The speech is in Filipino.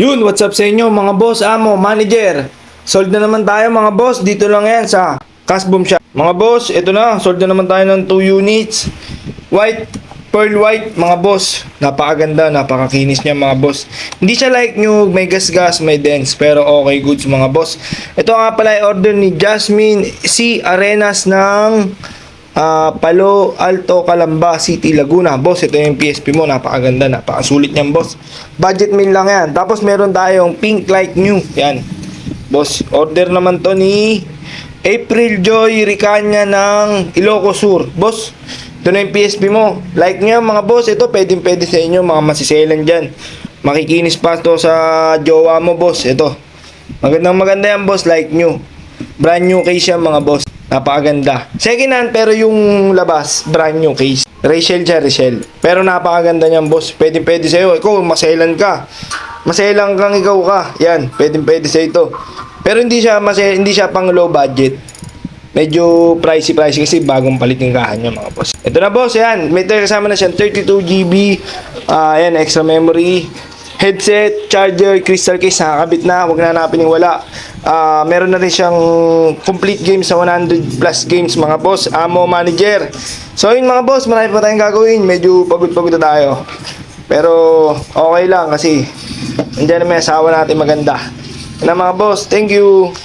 Yun, what's up sa inyo mga boss, amo, manager. Sold na naman tayo mga boss, dito lang yan sa Casboom Shop. Mga boss, ito na, sold na naman tayo ng 2 units. White, pearl white mga boss. Napakaganda, napakakinis niya mga boss. Hindi siya like new, may gas-gas, may dense, pero okay goods mga boss. Ito nga pala order ni Jasmine C. Arenas ng Ah, Palo Alto Calamba City Laguna. Boss, ito yung PSP mo. Napakaganda, napakasulit niyan, boss. Budget meal lang yan. Tapos meron tayong Pink Like New. Yan. Boss, order naman to ni April Joy Ricanya ng Ilocos Sur. Boss, ito na yung PSP mo. Like nyo mga boss, ito pwedeng pwede sa inyo, mga masiselan dyan. Makikinis pa to sa jowa mo, boss. Ito. Magandang maganda yan, boss. Like nyo. Brand new case yan, mga boss. Napakaganda. Second hand, pero yung labas, brand new case. Rachel siya, Rachel. Pero napakaganda niyan, boss. Pwede, pwede sa'yo. Ikaw, maselan ka. Maselan kang ikaw ka. Yan, pwede, pwede sa ito. Pero hindi siya, mase, hindi siya pang low budget. Medyo pricey pricey kasi bagong palit yung kahan niya mga boss. Ito na boss, yan. May kasama na siyang 32 GB. Ah, yan, extra memory. Headset, charger, crystal case, nakakabit na. Huwag na hanapin yung wala. Ah, meron na rin siyang complete games sa 100 plus games mga boss. Amo manager. So yun mga boss, marami pa tayong gagawin. Medyo pagod-pagod na tayo. Pero okay lang kasi nandiyan na may asawa natin maganda. Na mga boss, thank you.